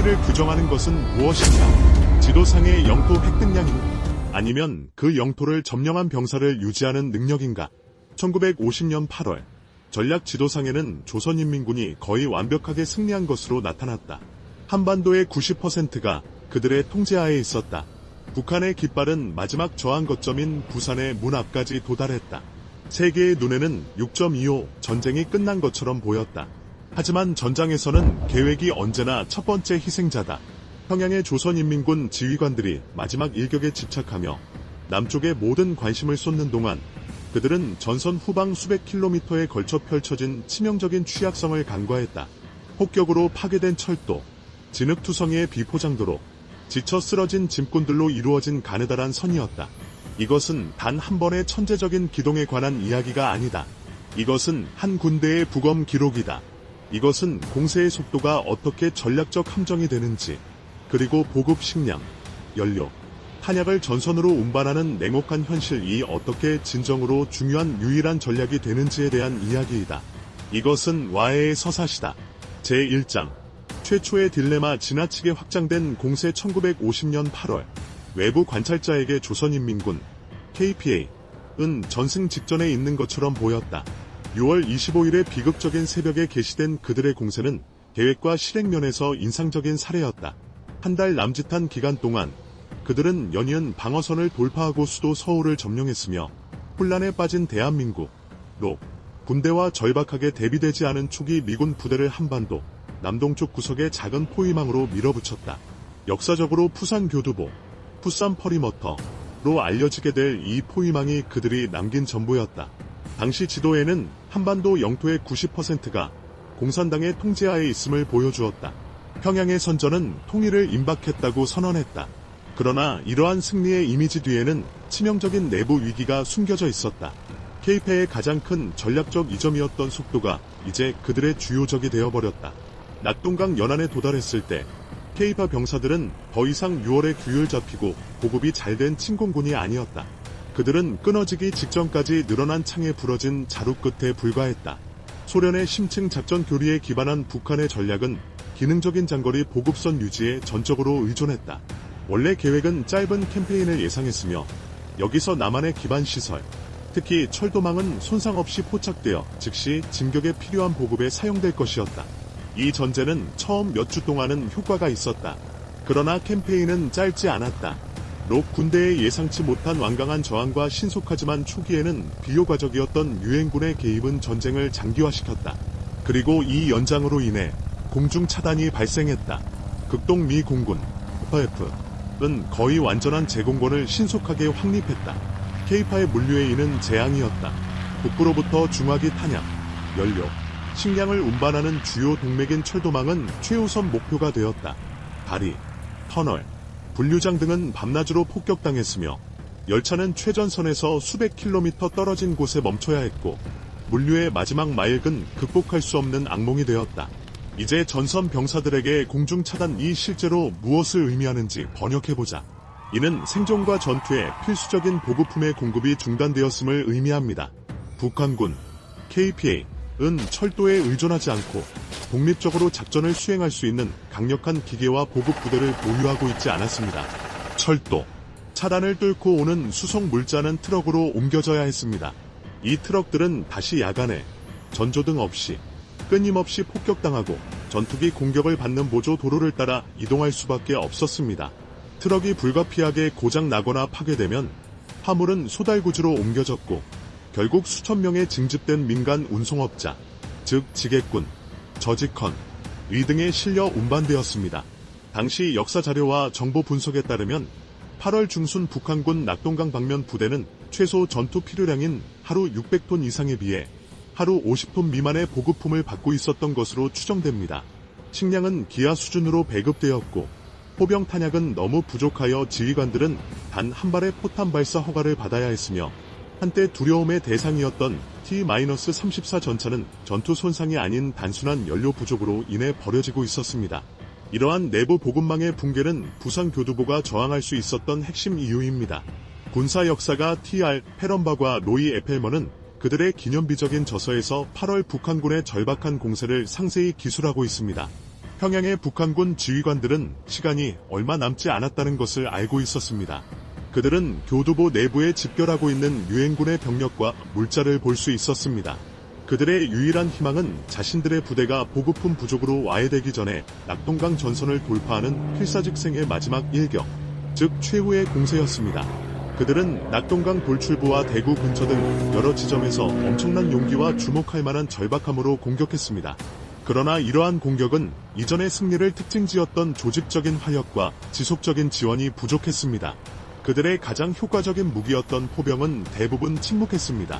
승리를 규정하는 것은 무엇인가? 지도상의 영토 획득량인가? 아니면 그 영토를 점령한 병사를 유지하는 능력인가? 1950년 8월 전략 지도상에는 조선인민군이 거의 완벽하게 승리한 것으로 나타났다. 한반도의 90%가 그들의 통제하에 있었다. 북한의 깃발은 마지막 저항 거점인 부산의 문 앞까지 도달했다. 세계의 눈에는 6.25 전쟁이 끝난 것처럼 보였다. 하지만 전장에서는 계획이 언제나 첫 번째 희생자다. 평양의 조선인민군 지휘관들이 마지막 일격에 집착하며 남쪽에 모든 관심을 쏟는 동안 그들은 전선 후방 수백 킬로미터에 걸쳐 펼쳐진 치명적인 취약성을 간과했다. 폭격으로 파괴된 철도, 진흙투성이의 비포장도로, 지쳐 쓰러진 짐꾼들로 이루어진 가느다란 선이었다. 이것은 단 한 번의 천재적인 기동에 관한 이야기가 아니다. 이것은 한 군대의 부검 기록이다. 이것은 공세의 속도가 어떻게 전략적 함정이 되는지, 그리고 보급 식량, 연료, 탄약을 전선으로 운반하는 냉혹한 현실이 어떻게 진정으로 중요한 유일한 전략이 되는지에 대한 이야기이다. 이것은 와해의 서사시다. 제1장 최초의 딜레마 지나치게 확장된 공세 1950년 8월 외부 관찰자에게 조선인민군 KPA은 전승 직전에 있는 것처럼 보였다. 6월 25일의 비극적인 새벽에 개시된 그들의 공세는 계획과 실행 면에서 인상적인 사례였다. 한 달 남짓한 기간 동안 그들은 연이은 방어선을 돌파하고 수도 서울을 점령했으며 혼란에 빠진 대한민국로 군대와 절박하게 대비되지 않은 초기 미군 부대를 한반도 남동쪽 구석의 작은 포위망으로 밀어붙였다. 역사적으로 푸산 교두보, 푸산 퍼리머터로 알려지게 될 이 포위망이 그들이 남긴 전부였다. 당시 지도에는 한반도 영토의 90%가 공산당의 통제하에 있음을 보여주었다. 평양의 선전은 통일을 임박했다고 선언했다. 그러나 이러한 승리의 이미지 뒤에는 치명적인 내부 위기가 숨겨져 있었다. 케이페의 가장 큰 전략적 이점이었던 속도가 이제 그들의 주요적이 되어버렸다. 낙동강 연안에 도달했을 때 케이파 병사들은 더 이상 6월에 규율 잡히고 보급이 잘 된 침공군이 아니었다. 그들은 끊어지기 직전까지 늘어난 창에 부러진 자루 끝에 불과했다. 소련의 심층 작전 교리에 기반한 북한의 전략은 기능적인 장거리 보급선 유지에 전적으로 의존했다. 원래 계획은 짧은 캠페인을 예상했으며 여기서 남한의 기반 시설, 특히 철도망은 손상 없이 포착되어 즉시 진격에 필요한 보급에 사용될 것이었다. 이 전제는 처음 몇 주 동안은 효과가 있었다. 그러나 캠페인은 짧지 않았다. 록 군대의 예상치 못한 완강한 저항과 신속하지만 초기에는 비효과적이었던 유엔군의 개입은 전쟁을 장기화시켰다. 그리고 이 연장으로 인해 공중 차단이 발생했다. 극동 미 공군, FF는 거의 완전한 제공권을 신속하게 확립했다. 케이파의 물류에 이는 재앙이었다. 북부로부터 중화기 탄약, 연료, 식량을 운반하는 주요 동맥인 철도망은 최우선 목표가 되었다. 다리, 터널, 분류장 등은 밤낮으로 폭격당했으며 열차는 최전선에서 수백 킬로미터 떨어진 곳에 멈춰야 했고 물류의 마지막 마일은 극복할 수 없는 악몽이 되었다. 이제 전선 병사들에게 공중 차단이 실제로 무엇을 의미하는지 번역해보자. 이는 생존과 전투에 필수적인 보급품의 공급이 중단되었음을 의미합니다. 북한군, KPA, 은 철도에 의존하지 않고 독립적으로 작전을 수행할 수 있는 강력한 기계와 보급 부대를 보유하고 있지 않았습니다. 철도, 차단을 뚫고 오는 수송 물자는 트럭으로 옮겨져야 했습니다. 이 트럭들은 다시 야간에 전조등 없이 끊임없이 폭격당하고 전투기 공격을 받는 보조 도로를 따라 이동할 수밖에 없었습니다. 트럭이 불가피하게 고장 나거나 파괴되면 화물은 소달구지로 옮겨졌고 결국 수천 명의 징집된 민간 운송업자, 즉 지게꾼, 저직헌, 위 등에 실려 운반되었습니다. 당시 역사 자료와 정보 분석에 따르면 8월 중순 북한군 낙동강 방면 부대는 최소 전투 필요량인 하루 600톤 이상에 비해 하루 50톤 미만의 보급품을 받고 있었던 것으로 추정됩니다. 식량은 기하 수준으로 배급되었고 포병 탄약은 너무 부족하여 지휘관들은 단 한 발의 포탄 발사 허가를 받아야 했으며 한때 두려움의 대상이었던 T-34 전차는 전투 손상이 아닌 단순한 연료 부족으로 인해 버려지고 있었습니다. 이러한 내부 보급망의 붕괴는 부산 교두보가 저항할 수 있었던 핵심 이유입니다. 군사 역사가 TR 페런바과 로이 에펠먼은 그들의 기념비적인 저서에서 8월 북한군의 절박한 공세를 상세히 기술하고 있습니다. 평양의 북한군 지휘관들은 시간이 얼마 남지 않았다는 것을 알고 있었습니다. 그들은 교두보 내부에 집결하고 있는 유엔군의 병력과 물자를 볼 수 있었습니다. 그들의 유일한 희망은 자신들의 부대가 보급품 부족으로 와해되기 전에 낙동강 전선을 돌파하는 필사직생의 마지막 일격, 즉 최후의 공세였습니다. 그들은 낙동강 돌출부와 대구 근처 등 여러 지점에서 엄청난 용기와 주목할 만한 절박함으로 공격했습니다. 그러나 이러한 공격은 이전의 승리를 특징지었던 조직적인 활력과 지속적인 지원이 부족했습니다. 그들의 가장 효과적인 무기였던 포병은 대부분 침묵했습니다.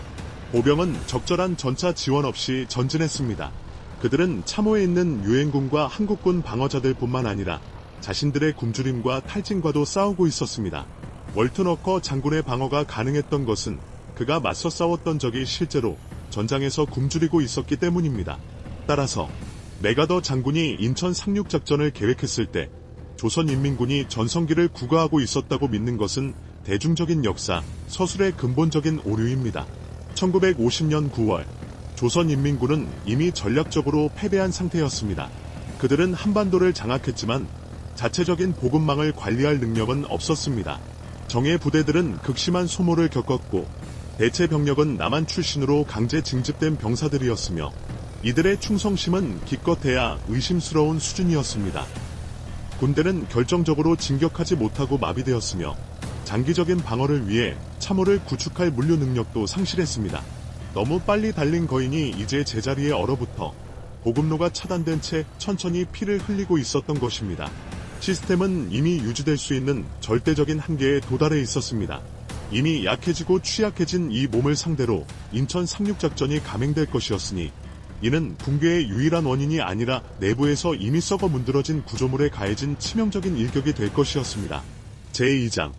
보병은 적절한 전차 지원 없이 전진했습니다. 그들은 참호에 있는 유엔군과 한국군 방어자들 뿐만 아니라 자신들의 굶주림과 탈진과도 싸우고 있었습니다. 월트너커 장군의 방어가 가능했던 것은 그가 맞서 싸웠던 적이 실제로 전장에서 굶주리고 있었기 때문입니다. 따라서 메가더 장군이 인천 상륙작전을 계획했을 때 조선인민군이 전성기를 구가하고 있었다고 믿는 것은 대중적인 역사, 서술의 근본적인 오류입니다. 1950년 9월, 조선인민군은 이미 전략적으로 패배한 상태였습니다. 그들은 한반도를 장악했지만 자체적인 보급망을 관리할 능력은 없었습니다. 정예 부대들은 극심한 소모를 겪었고 대체 병력은 남한 출신으로 강제 징집된 병사들이었으며 이들의 충성심은 기껏해야 의심스러운 수준이었습니다. 군대는 결정적으로 진격하지 못하고 마비되었으며 장기적인 방어를 위해 참호를 구축할 물류 능력도 상실했습니다. 너무 빨리 달린 거인이 이제 제자리에 얼어붙어 보급로가 차단된 채 천천히 피를 흘리고 있었던 것입니다. 시스템은 이미 유지될 수 있는 절대적인 한계에 도달해 있었습니다. 이미 약해지고 취약해진 이 몸을 상대로 인천 상륙작전이 감행될 것이었으니 이는 붕괴의 유일한 원인이 아니라 내부에서 이미 썩어 문드러진 구조물에 가해진 치명적인 일격이 될 것이었습니다. 제2장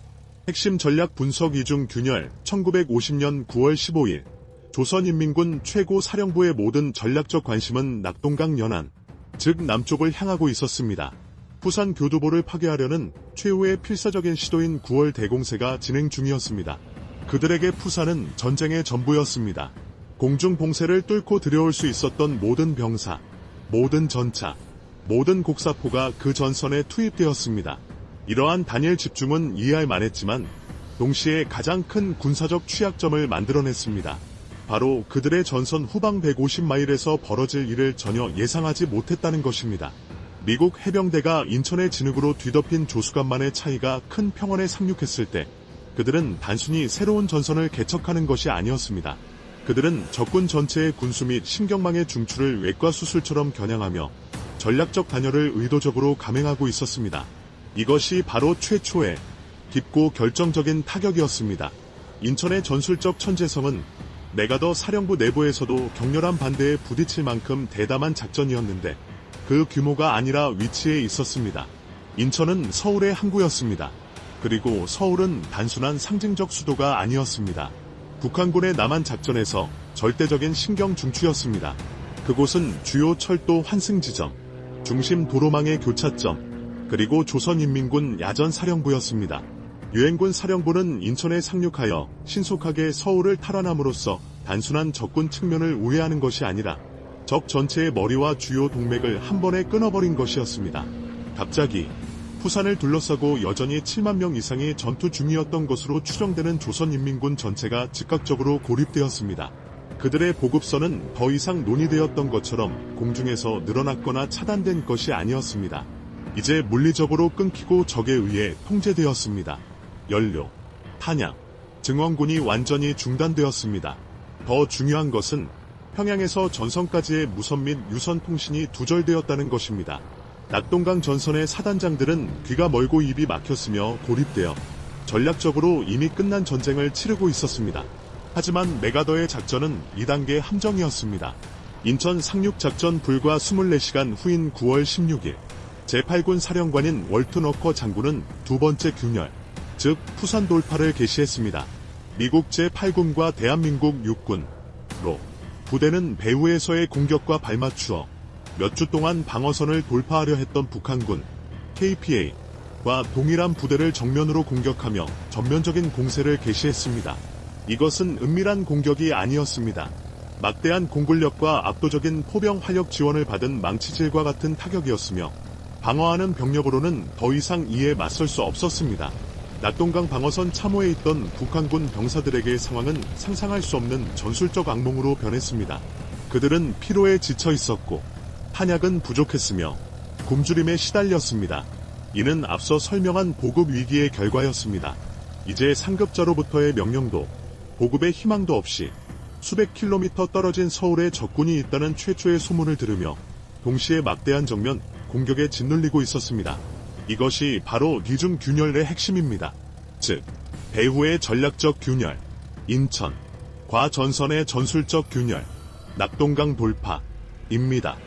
핵심 전략 분석 이중 균열 1950년 9월 15일 조선인민군 최고 사령부의 모든 전략적 관심은 낙동강 연안, 즉 남쪽을 향하고 있었습니다. 부산 교두보를 파괴하려는 최후의 필사적인 시도인 9월 대공세가 진행 중이었습니다. 그들에게 푸산은 전쟁의 전부였습니다. 공중 봉쇄를 뚫고 들여올 수 있었던 모든 병사, 모든 전차, 모든 곡사포가 그 전선에 투입되었습니다. 이러한 단일 집중은 이해할 만했지만 동시에 가장 큰 군사적 취약점을 만들어냈습니다. 바로 그들의 전선 후방 150마일에서 벌어질 일을 전혀 예상하지 못했다는 것입니다. 미국 해병대가 인천의 진흙으로 뒤덮인 조수간만의 차이가 큰 평원에 상륙했을 때 그들은 단순히 새로운 전선을 개척하는 것이 아니었습니다. 그들은 적군 전체의 군수 및 신경망의 중추를 외과 수술처럼 겨냥하며 전략적 단열을 의도적으로 감행하고 있었습니다. 이것이 바로 최초의 깊고 결정적인 타격이었습니다. 인천의 전술적 천재성은 메가더 사령부 내부에서도 격렬한 반대에 부딪힐 만큼 대담한 작전이었는데 그 규모가 아니라 위치에 있었습니다. 인천은 서울의 항구였습니다. 그리고 서울은 단순한 상징적 수도가 아니었습니다. 북한군의 남한 작전에서 절대적인 신경 중추였습니다. 그곳은 주요 철도 환승 지점, 중심 도로망의 교차점, 그리고 조선인민군 야전 사령부였습니다. 유엔군 사령부는 인천에 상륙하여 신속하게 서울을 탈환함으로써 단순한 적군 측면을 우회하는 것이 아니라 적 전체의 머리와 주요 동맥을 한 번에 끊어버린 것이었습니다. 갑자기 부산을 둘러싸고 여전히 7만 명 이상이 전투 중이었던 것으로 추정되는 조선인민군 전체가 즉각적으로 고립되었습니다. 그들의 보급선은 더 이상 논의되었던 것처럼 공중에서 늘어났거나 차단된 것이 아니었습니다. 이제 물리적으로 끊기고 적에 의해 통제되었습니다. 연료, 탄약, 증원군이 완전히 중단되었습니다. 더 중요한 것은 평양에서 전선까지의 무선 및 유선 통신이 두절되었다는 것입니다. 낙동강 전선의 사단장들은 귀가 멀고 입이 막혔으며 고립되어 전략적으로 이미 끝난 전쟁을 치르고 있었습니다. 하지만 메가더의 작전은 2단계 함정이었습니다. 인천 상륙 작전 불과 24시간 후인 9월 16일 제8군 사령관인 월트너커 장군은 두 번째 균열, 즉 푸산 돌파를 개시했습니다. 미국 제8군과 대한민국 육군로 부대는 배후에서의 공격과 발맞추어 몇 주 동안 방어선을 돌파하려 했던 북한군 KPA와 동일한 부대를 정면으로 공격하며 전면적인 공세를 개시했습니다. 이것은 은밀한 공격이 아니었습니다. 막대한 공굴력과 압도적인 포병 활력 지원을 받은 망치질과 같은 타격이었으며 방어하는 병력으로는 더 이상 이에 맞설 수 없었습니다. 낙동강 방어선 참호에 있던 북한군 병사들에게 상황은 상상할 수 없는 전술적 악몽으로 변했습니다. 그들은 피로에 지쳐 있었고 탄약은 부족했으며 굶주림에 시달렸습니다. 이는 앞서 설명한 보급 위기의 결과였습니다. 이제 상급자로부터의 명령도 보급의 희망도 없이 수백 킬로미터 떨어진 서울에 적군이 있다는 최초의 소문을 들으며 동시에 막대한 정면 공격에 짓눌리고 있었습니다. 이것이 바로 리중 균열의 핵심입니다. 즉, 배후의 전략적 균열, 인천, 과 전선의 전술적 균열, 낙동강 돌파 입니다.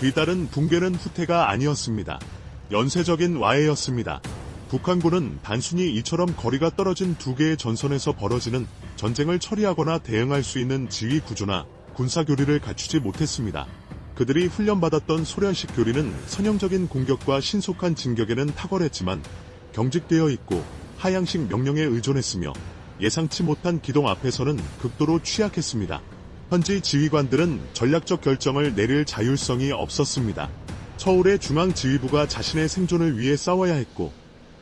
뒤따른 붕괴는 후퇴가 아니었습니다. 연쇄적인 와해였습니다. 북한군은 단순히 이처럼 거리가 떨어진 두 개의 전선에서 벌어지는 전쟁을 처리하거나 대응할 수 있는 지휘 구조나 군사 교리를 갖추지 못했습니다. 그들이 훈련받았던 소련식 교리는 선형적인 공격과 신속한 진격에는 탁월했지만 경직되어 있고 하향식 명령에 의존했으며 예상치 못한 기동 앞에서는 극도로 취약했습니다. 현지 지휘관들은 전략적 결정을 내릴 자율성이 없었습니다. 서울의 중앙지휘부가 자신의 생존을 위해 싸워야 했고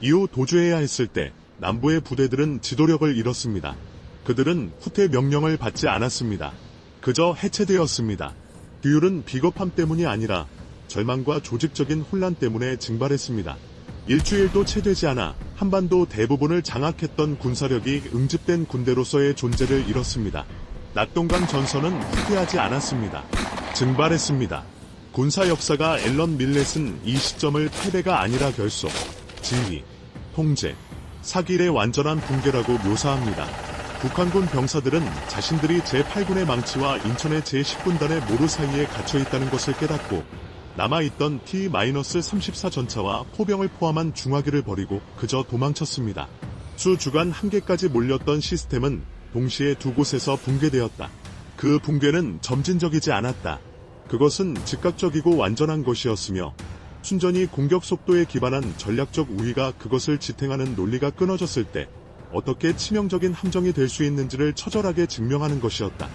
이후 도주해야 했을 때 남부의 부대들은 지도력을 잃었습니다. 그들은 후퇴 명령을 받지 않았습니다. 그저 해체되었습니다. 규율은 비겁함 때문이 아니라 절망과 조직적인 혼란 때문에 증발했습니다. 일주일도 채 되지 않아 한반도 대부분을 장악했던 군사력이 응집된 군대로서의 존재를 잃었습니다. 낙동강 전선은 후퇴하지 않았습니다. 증발했습니다. 군사 역사가 앨런 밀렛은 이 시점을 패배가 아니라 결속, 지휘, 통제, 사길의 완전한 붕괴라고 묘사합니다. 북한군 병사들은 자신들이 제8군의 망치와 인천의 제10군단의 모루 사이에 갇혀 있다는 것을 깨닫고 남아있던 T-34 전차와 포병을 포함한 중화기를 버리고 그저 도망쳤습니다. 수 주간 한 개까지 몰렸던 시스템은 동시에 두 곳에서 붕괴되었다. 그 붕괴는 점진적이지 않았다. 그것은 즉각적이고 완전한 것이었으며 순전히 공격 속도에 기반한 전략적 우위가 그것을 지탱하는 논리가 끊어졌을 때 어떻게 치명적인 함정이 될 수 있는지를 처절하게 증명하는 것이었다.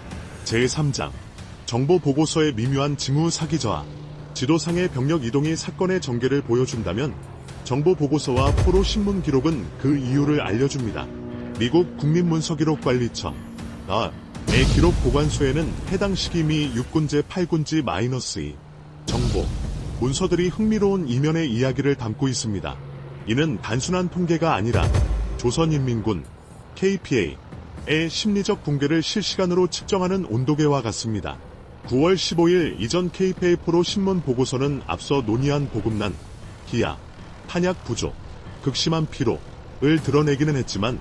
제3장 정보 보고서의 미묘한 징후 사기 저하 지도상의 병력 이동이 사건의 전개를 보여준다면 정보 보고서와 포로 신문 기록은 그 이유를 알려줍니다. 미국 국민문서기록관리청 나의 기록 보관소에는 해당 시기 미 6군제 8군지 -2 정보 문서들이 흥미로운 이면의 이야기를 담고 있습니다. 이는 단순한 통계가 아니라 조선인민군 KPA의 심리적 붕괴를 실시간으로 측정하는 온도계와 같습니다. 9월 15일 이전 KPA4로 신문 보고서는 앞서 논의한 보급난, 기아, 탄약 부족, 극심한 피로를 드러내기는 했지만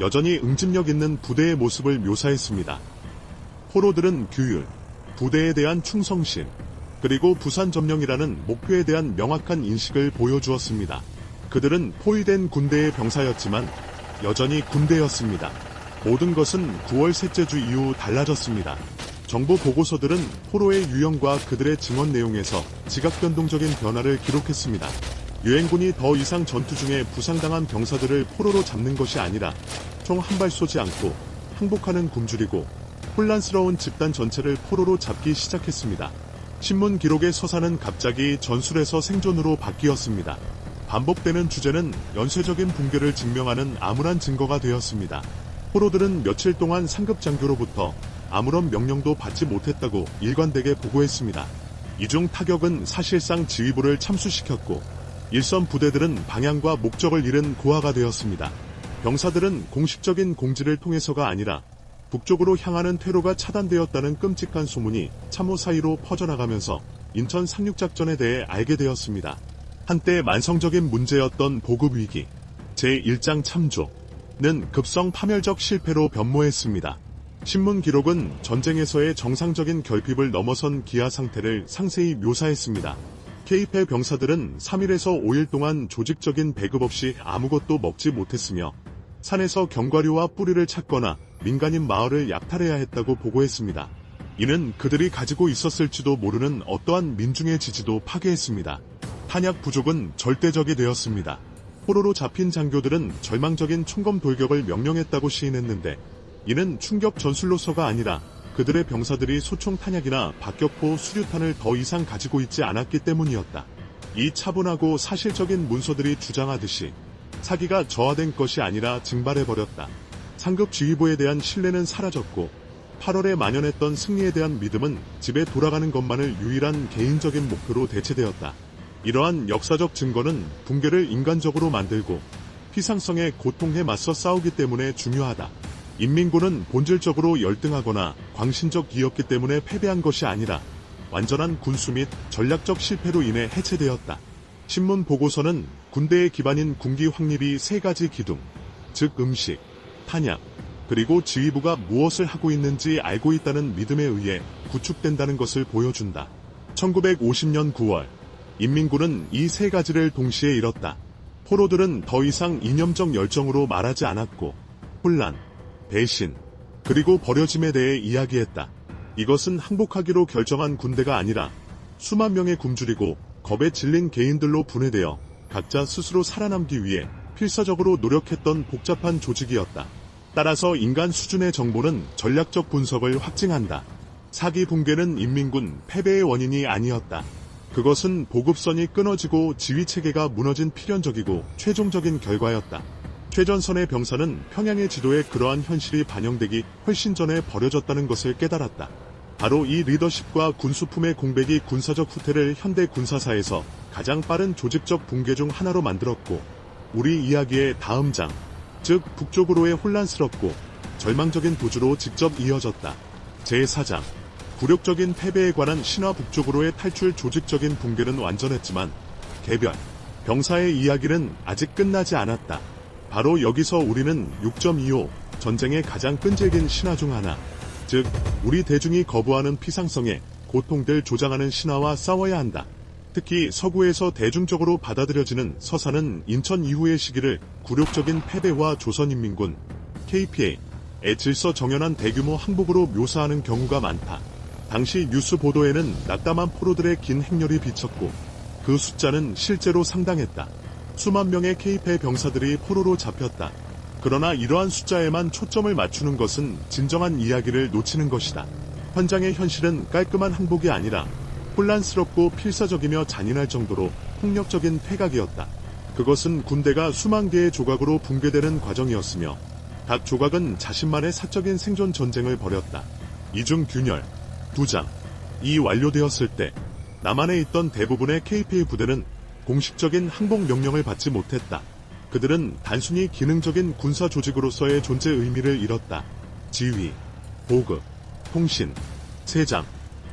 여전히 응집력 있는 부대의 모습을 묘사했습니다. 포로들은 규율, 부대에 대한 충성심, 그리고 부산 점령이라는 목표에 대한 명확한 인식을 보여주었습니다. 그들은 포위된 군대의 병사였지만 여전히 군대였습니다. 모든 것은 9월 셋째 주 이후 달라졌습니다. 정보 보고서들은 포로의 유형과 그들의 증언 내용에서 지각 변동적인 변화를 기록했습니다. 유엔군이 더 이상 전투 중에 부상당한 병사들을 포로로 잡는 것이 아니라 총 한 발 쏘지 않고 항복하는 굶주리고 혼란스러운 집단 전체를 포로로 잡기 시작했습니다. 신문 기록의 서사는 갑자기 전술에서 생존으로 바뀌었습니다. 반복되는 주제는 연쇄적인 붕괴를 증명하는 암울한 증거가 되었습니다. 포로들은 며칠 동안 상급 장교로부터 아무런 명령도 받지 못했다고 일관되게 보고했습니다. 이중 타격은 사실상 지휘부를 참수시켰고 일선 부대들은 방향과 목적을 잃은 고아가 되었습니다. 병사들은 공식적인 공지를 통해서가 아니라 북쪽으로 향하는 퇴로가 차단되었다는 끔찍한 소문이 참호 사이로 퍼져나가면서 인천 상륙작전에 대해 알게 되었습니다. 한때 만성적인 문제였던 보급 위기, 제1장 참조는 급성 파멸적 실패로 변모했습니다. 신문 기록은 전쟁에서의 정상적인 결핍을 넘어선 기아 상태를 상세히 묘사했습니다. 케이페 병사들은 3일에서 5일 동안 조직적인 배급 없이 아무것도 먹지 못했으며 산에서 견과류와 뿌리를 찾거나 민간인 마을을 약탈해야 했다고 보고했습니다. 이는 그들이 가지고 있었을지도 모르는 어떠한 민중의 지지도 파괴했습니다. 탄약 부족은 절대적이 되었습니다. 포로로 잡힌 장교들은 절망적인 총검 돌격을 명령했다고 시인했는데 이는 충격 전술로서가 아니라 그들의 병사들이 소총 탄약이나 박격포 수류탄을 더 이상 가지고 있지 않았기 때문이었다. 이 차분하고 사실적인 문서들이 주장하듯이 사기가 저하된 것이 아니라 증발해버렸다. 상급 지휘부에 대한 신뢰는 사라졌고 8월에 만연했던 승리에 대한 믿음은 집에 돌아가는 것만을 유일한 개인적인 목표로 대체되었다. 이러한 역사적 증거는 붕괴를 인간적으로 만들고 피상성의 고통에 맞서 싸우기 때문에 중요하다. 인민군은 본질적으로 열등하거나 광신적이었기 때문에 패배한 것이 아니라 완전한 군수 및 전략적 실패로 인해 해체되었다. 신문 보고서는 군대의 기반인 군기 확립이 세 가지 기둥, 즉 음식, 탄약, 그리고 지휘부가 무엇을 하고 있는지 알고 있다는 믿음에 의해 구축된다는 것을 보여준다. 1950년 9월, 인민군은 이 세 가지를 동시에 잃었다. 포로들은 더 이상 이념적 열정으로 말하지 않았고, 혼란, 배신, 그리고 버려짐에 대해 이야기했다. 이것은 항복하기로 결정한 군대가 아니라 수만 명의 굶주리고 겁에 질린 개인들로 분해되어 각자 스스로 살아남기 위해 필사적으로 노력했던 복잡한 조직이었다. 따라서 인간 수준의 정보는 전략적 분석을 확증한다. 사기 붕괴는 인민군 패배의 원인이 아니었다. 그것은 보급선이 끊어지고 지휘 체계가 무너진 필연적이고 최종적인 결과였다. 최전선의 병사는 평양의 지도에 그러한 현실이 반영되기 훨씬 전에 버려졌다는 것을 깨달았다. 바로 이 리더십과 군수품의 공백이 군사적 후퇴를 현대 군사사에서 가장 빠른 조직적 붕괴 중 하나로 만들었고, 우리 이야기의 다음 장, 즉 북쪽으로의 혼란스럽고 절망적인 도주로 직접 이어졌다. 제4장, 굴욕적인 패배에 관한 신화 북쪽으로의 탈출 조직적인 붕괴는 완전했지만, 개별, 병사의 이야기는 아직 끝나지 않았다. 바로 여기서 우리는 6.25 전쟁의 가장 끈질긴 신화 중 하나, 즉 우리 대중이 거부하는 피상성에 고통들 조장하는 신화와 싸워야 한다. 특히 서구에서 대중적으로 받아들여지는 서사는 인천 이후의 시기를 굴욕적인 패배와 조선인민군 KPA의 질서 정연한 대규모 항복으로 묘사하는 경우가 많다. 당시 뉴스 보도에는 낙담한 포로들의 긴 행렬이 비쳤고 그 숫자는 실제로 상당했다. 수만 명의 K패 병사들이 포로로 잡혔다. 그러나 이러한 숫자에만 초점을 맞추는 것은 진정한 이야기를 놓치는 것이다. 현장의 현실은 깔끔한 항복이 아니라 혼란스럽고 필사적이며 잔인할 정도로 폭력적인 퇴각이었다. 그것은 군대가 수만 개의 조각으로 붕괴되는 과정이었으며 각 조각은 자신만의 사적인 생존 전쟁을 벌였다. 이중 균열, 두장, 이 완료되었을 때 남한에 있던 대부분의 KPA 부대는 공식적인 항복 명령을 받지 못했다. 그들은 단순히 기능적인 군사 조직으로서의 존재 의미를 잃었다. 지휘, 보급, 통신, 세장,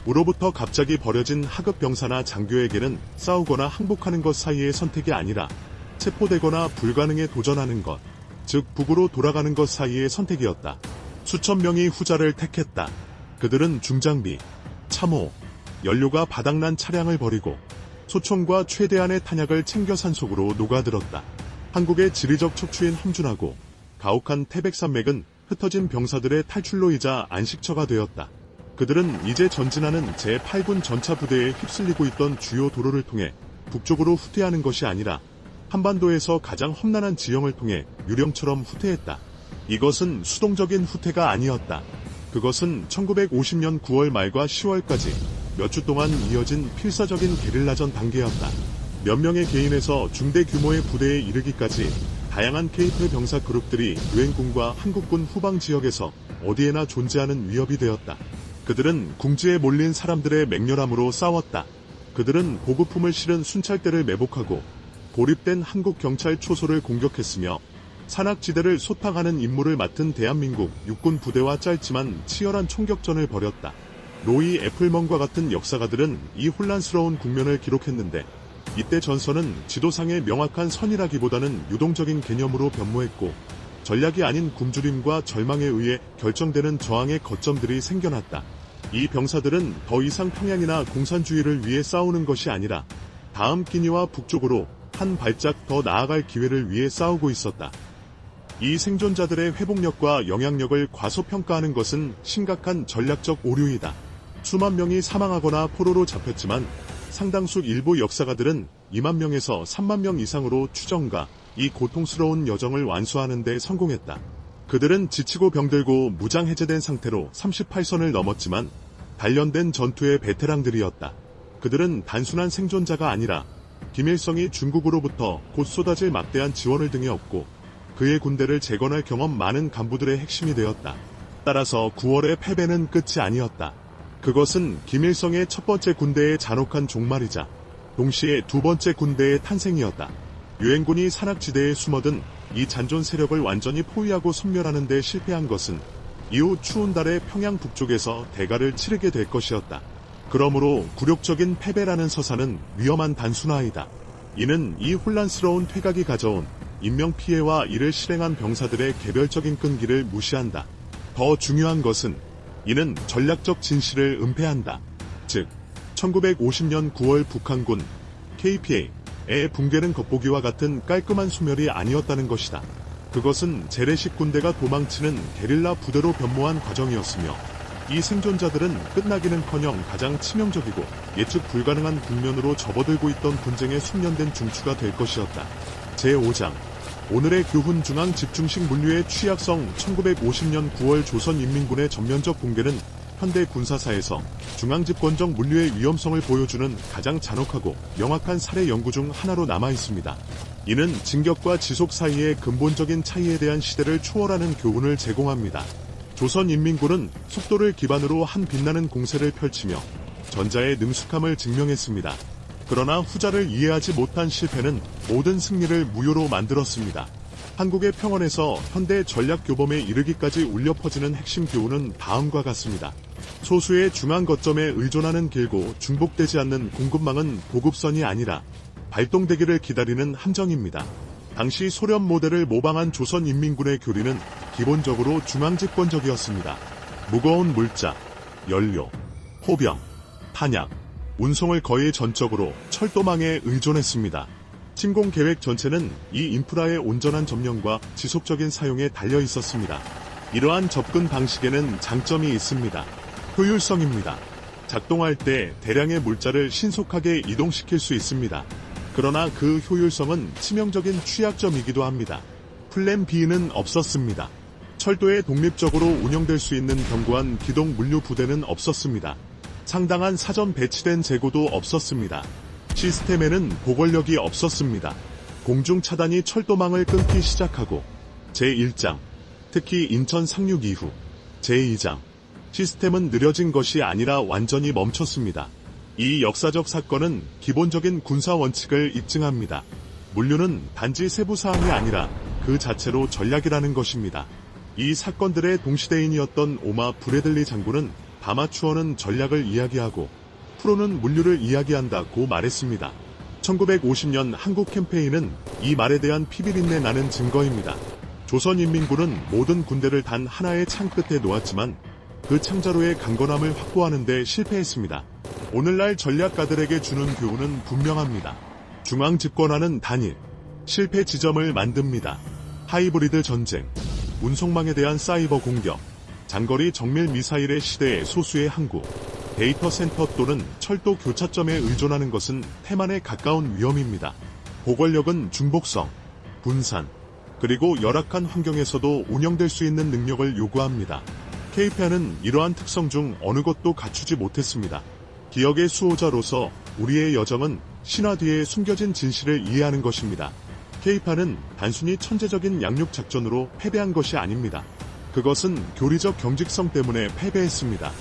우로부터 갑자기 버려진 하급 병사나 장교에게는 싸우거나 항복하는 것 사이의 선택이 아니라 체포되거나 불가능에 도전하는 것, 즉 북으로 돌아가는 것 사이의 선택이었다. 수천 명이 후자를 택했다. 그들은 중장비, 참호, 연료가 바닥난 차량을 버리고 소총과 최대한의 탄약을 챙겨 산속으로 녹아들었다. 한국의 지리적 척추인 함준하고 가혹한 태백산맥은 흩어진 병사들의 탈출로이자 안식처가 되었다. 그들은 이제 전진하는 제8군 전차 부대에 휩쓸리고 있던 주요 도로를 통해 북쪽으로 후퇴하는 것이 아니라 한반도에서 가장 험난한 지형을 통해 유령처럼 후퇴했다. 이것은 수동적인 후퇴가 아니었다. 그것은 1950년 9월 말과 10월까지 몇 주 동안 이어진 필사적인 게릴라전 단계였다. 몇 명의 개인에서 중대 규모의 부대에 이르기까지 다양한 케이프 병사 그룹들이 유엔군과 한국군 후방 지역에서 어디에나 존재하는 위협이 되었다. 그들은 궁지에 몰린 사람들의 맹렬함으로 싸웠다. 그들은 보급품을 실은 순찰대를 매복하고 고립된 한국 경찰 초소를 공격했으며 산악지대를 소탕하는 임무를 맡은 대한민국 육군 부대와 짧지만 치열한 총격전을 벌였다. 로이 애플먼과 같은 역사가들은 이 혼란스러운 국면을 기록했는데 이때 전선은 지도상의 명확한 선이라기보다는 유동적인 개념으로 변모했고 전략이 아닌 굶주림과 절망에 의해 결정되는 저항의 거점들이 생겨났다. 이 병사들은 더 이상 평양이나 공산주의를 위해 싸우는 것이 아니라 다음 끼니와 북쪽으로 한 발짝 더 나아갈 기회를 위해 싸우고 있었다. 이 생존자들의 회복력과 영향력을 과소평가하는 것은 심각한 전략적 오류이다. 수만 명이 사망하거나 포로로 잡혔지만 상당수 일부 역사가들은 2만 명에서 3만 명 이상으로 추정가 이 고통스러운 여정을 완수하는 데 성공했다. 그들은 지치고 병들고 무장 해제된 상태로 38선을 넘었지만 단련된 전투의 베테랑들이었다. 그들은 단순한 생존자가 아니라 김일성이 중국으로부터 곧 쏟아질 막대한 지원을 등에 업고 그의 군대를 재건할 경험 많은 간부들의 핵심이 되었다. 따라서 9월의 패배는 끝이 아니었다. 그것은 김일성의 첫 번째 군대의 잔혹한 종말이자 동시에 두 번째 군대의 탄생이었다. 유엔군이 산악지대에 숨어든 이 잔존 세력을 완전히 포위하고 섬멸하는 데 실패한 것은 이후 추운 달에 평양 북쪽에서 대가를 치르게 될 것이었다. 그러므로 굴욕적인 패배라는 서사는 위험한 단순화이다. 이는 이 혼란스러운 퇴각이 가져온 인명피해와 이를 실행한 병사들의 개별적인 끈기를 무시한다. 더 중요한 것은 이는 전략적 진실을 은폐한다. 즉, 1950년 9월 북한군 KPA의 붕괴는 겉보기와 같은 깔끔한 소멸이 아니었다는 것이다. 그것은 재래식 군대가 도망치는 게릴라 부대로 변모한 과정이었으며 이 생존자들은 끝나기는커녕 가장 치명적이고 예측 불가능한 국면으로 접어들고 있던 분쟁에 숙련된 중추가 될 것이었다. 제5장 오늘의 교훈 중앙 집중식 물류의 취약성 1950년 9월 조선인민군의 전면적 붕괴는 현대 군사사에서 중앙집권적 물류의 위험성을 보여주는 가장 잔혹하고 명확한 사례 연구 중 하나로 남아 있습니다. 이는 진격과 지속 사이의 근본적인 차이에 대한 시대를 초월하는 교훈을 제공합니다. 조선인민군은 속도를 기반으로 한 빛나는 공세를 펼치며 전자의 능숙함을 증명했습니다. 그러나 후자를 이해하지 못한 실패는 모든 승리를 무효로 만들었습니다. 한국의 평원에서 현대 전략 교범에 이르기까지 울려 퍼지는 핵심 교훈은 다음과 같습니다. 소수의 중앙 거점에 의존하는 길고 중복되지 않는 공급망은 보급선이 아니라 발동되기를 기다리는 함정입니다. 당시 소련 모델을 모방한 조선인민군의 교리는 기본적으로 중앙집권적이었습니다. 무거운 물자, 연료, 포병, 탄약, 운송을 거의 전적으로 철도망에 의존했습니다. 침공 계획 전체는 이 인프라의 온전한 점령과 지속적인 사용에 달려 있었습니다. 이러한 접근 방식에는 장점이 있습니다. 효율성입니다. 작동할 때 대량의 물자를 신속하게 이동시킬 수 있습니다. 그러나 그 효율성은 치명적인 취약점이기도 합니다. 플랜 B는 없었습니다. 철도에 독립적으로 운영될 수 있는 견고한 기동 물류 부대는 없었습니다. 상당한 사전 배치된 재고도 없었습니다. 시스템에는 보궐력이 없었습니다. 공중 차단이 철도망을 끊기 시작하고 제1장, 특히 인천 상륙 이후 제2장, 시스템은 느려진 것이 아니라 완전히 멈췄습니다. 이 역사적 사건은 기본적인 군사 원칙을 입증합니다. 물류는 단지 세부 사항이 아니라 그 자체로 전략이라는 것입니다. 이 사건들의 동시대인이었던 오마 브래들리 장군은 다마추어는 전략을 이야기하고 프로는 물류를 이야기한다고 말했습니다. 1950년 한국 캠페인은 이 말에 대한 피비린내 나는 증거입니다. 조선인민군은 모든 군대를 단 하나의 창 끝에 놓았지만 그 창자로의 강건함을 확보하는 데 실패했습니다. 오늘날 전략가들에게 주는 교훈은 분명합니다. 중앙 집권하는 단일, 실패 지점을 만듭니다. 하이브리드 전쟁, 운송망에 대한 사이버 공격, 장거리 정밀 미사일의 시대의 소수의 항구, 데이터 센터 또는 철도 교차점에 의존하는 것은 태만에 가까운 위험입니다. 보궐력은 중복성, 분산, 그리고 열악한 환경에서도 운영될 수 있는 능력을 요구합니다. 케이페아는 이러한 특성 중 어느 것도 갖추지 못했습니다. 기억의 수호자로서 우리의 여정은 신화 뒤에 숨겨진 진실을 이해하는 것입니다. 케이파는 단순히 천재적인 양육 작전으로 패배한 것이 아닙니다. 그것은 교리적 경직성 때문에 패배했습니다.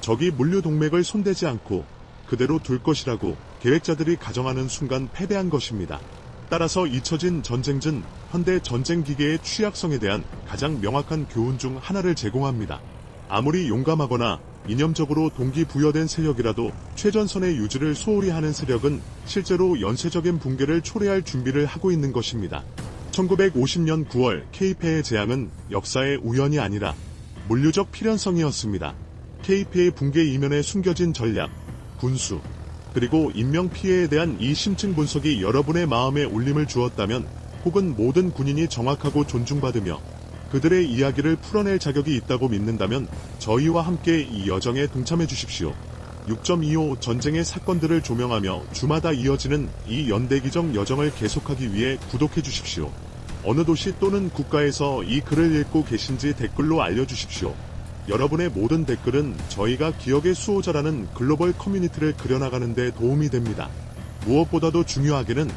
적이 물류 동맥을 손대지 않고 그대로 둘 것이라고 계획자들이 가정하는 순간 패배한 것입니다. 따라서 잊혀진 전쟁은 현대 전쟁 기계의 취약성에 대한 가장 명확한 교훈 중 하나를 제공합니다. 아무리 용감하거나 이념적으로 동기부여된 세력이라도 최전선의 유지를 소홀히 하는 세력은 실제로 연쇄적인 붕괴를 초래할 준비를 하고 있는 것입니다. 1950년 9월 케이페의 재앙은 역사의 우연이 아니라 물류적 필연성이었습니다. 케이페의 붕괴 이면에 숨겨진 전략, 군수, 그리고 인명 피해에 대한 이 심층 분석이 여러분의 마음에 울림을 주었다면 혹은 모든 군인이 정확하고 존중받으며 그들의 이야기를 풀어낼 자격이 있다고 믿는다면 저희와 함께 이 여정에 동참해 주십시오. 6.25 전쟁의 사건들을 조명하며 주마다 이어지는 이 연대기적 여정을 계속하기 위해 구독해 주십시오. 어느 도시 또는 국가에서 이 글을 읽고 계신지 댓글로 알려주십시오. 여러분의 모든 댓글은 저희가 기억의 수호자라는 글로벌 커뮤니티를 그려나가는 데 도움이 됩니다. 무엇보다도 중요하게는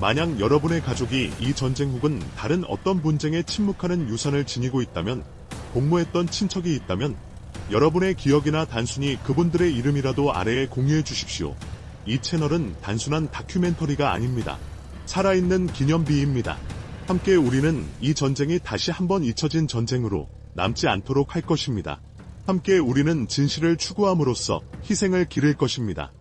만약 여러분의 가족이 이 전쟁 혹은 다른 어떤 분쟁에 침묵하는 유산을 지니고 있다면, 복무했던 친척이 있다면, 여러분의 기억이나 단순히 그분들의 이름이라도 아래에 공유해 주십시오. 이 채널은 단순한 다큐멘터리가 아닙니다. 살아있는 기념비입니다. 함께 우리는 이 전쟁이 다시 한번 잊혀진 전쟁으로 남지 않도록 할 것입니다. 함께 우리는 진실을 추구함으로써 희생을 기를 것입니다.